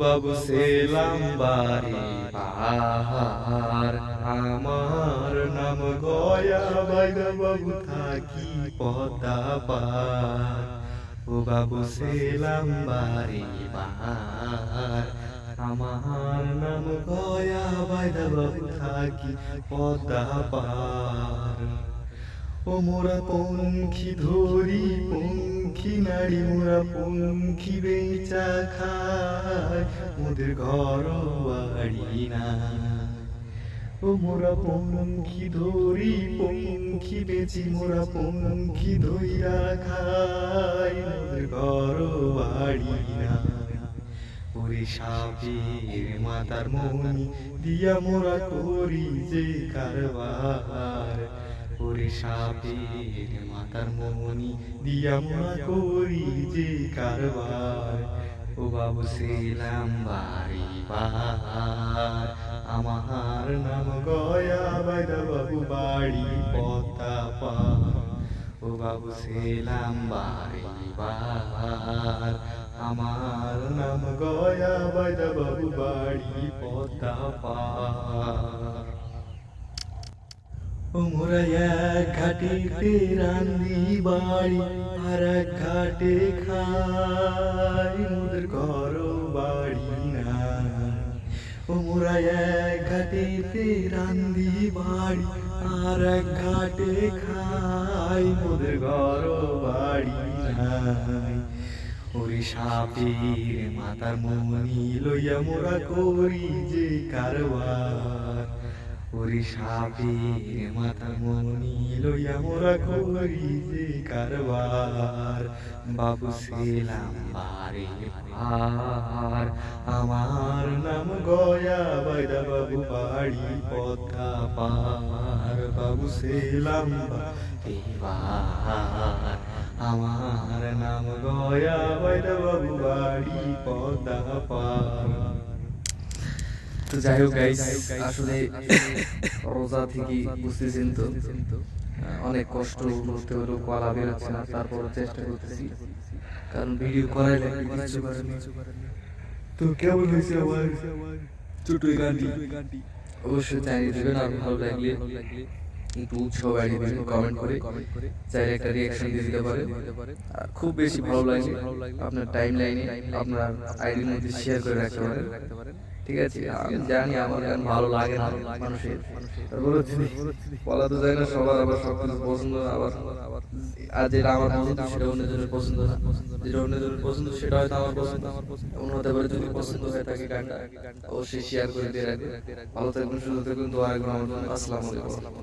বাবু সেলাম বাড়ি। পাহাড় আমার নাম গয়া বাইদা বাবু থাকি পদ্মা পার ও বাবু সেলাম বাড়ি, পাহাড় আমার নাম গয়া বাইদা বাবু থাকি পদ্মা পার ও মোরা পঙ্খী ধরি, পঙ্খী নারী মোরা পঙ্খী বেচা খায় মোদের ঘর বাড়ি না ও মোরা পঙ্খী ধরি, পঙ্খী বেচি, মোরা পঙ্খী ধইরা খাই মোদের ঘর বাড়ি না ওরে সাপের মাতার মনি, দিয়া মোরা করি যে কারবার। সাপের মাতার মনি দিয়া মোরা করি যে কারবার। ও বাবু সেলাম বাড়ি পাহাড়, আমার নাম গয়া বাইদা বাবু বাড়ি পতা পা ও বাবু সেলাম বাড়ি পাহাড়, আমার নাম গয়া বাইদা বাবু বাড়ি পতা পা ও মোরা এক ঘাটিতে রান্দি বাড়ি আর ঘাটে খাই, মোদের ঘর বাড়ি না ও এক ঘাটিতে রান্দি বাড়ি আর ঘাটে খাই, মোদের ঘর বাড়ি নাই। ওরে সাপের মাতার মনি লইয়া মোরা করি যে কারবার। ওরে সাপের মাথার মনি লইয়া মোরা করি যে কারবার। বাবু সেলাম বারে পার, আমার নাম গয়া বাইদা বাবু বাড়ি পথা পার। বাবু সেলাম এবার, আমার নাম গয়া বাইদা বাবু বাড়ি পথা পার। তো যাই হোক গাইস আসলে রোজা থেকে বুঝতেছেন তো। অনেক কষ্ট করতে হলো কলা বেরোচ্ছে না তারপর চেষ্টা করতেছি। কারণ ভিডিও করাইলে কিছু করার তো কেমন হয়েছে আমার ছোট গানটি? অবশ্যই জানিয়ে দেবেন আর ভালো লাগলে একটু উৎসাহ বাড়িয়ে দেবেন কমেন্ট করে। চাইলে একটা রিয়াকশন দিয়ে দিতে আর খুব বেশি ভালো লাগলে আপনার টাইম লাইনে আপনার আইডির মধ্যে শেয়ার করে রাখতে পারেন। ঠিক আছে? আমি জানি আমার গান ভালো লাগে না মানুষের। তারপরে বলা তো যায় না সবার আবার সব কিছু পছন্দ আবার আর যেটা আমার পছন্দ সেটা অন্যজনের পছন্দ না। যেটা অন্যজনের পছন্দ সেটা হয়তো আমার পছন্দ। অন্য হতে পারে যদি পছন্দ হয়ে থাকে গানটা। অবশ্যই শেয়ার করে দিয়ে রাখবেন ভালো থাকবেন সুস্থ থাকবেন দোয়া আমার জন্য। আসসালামু আলাইকুম।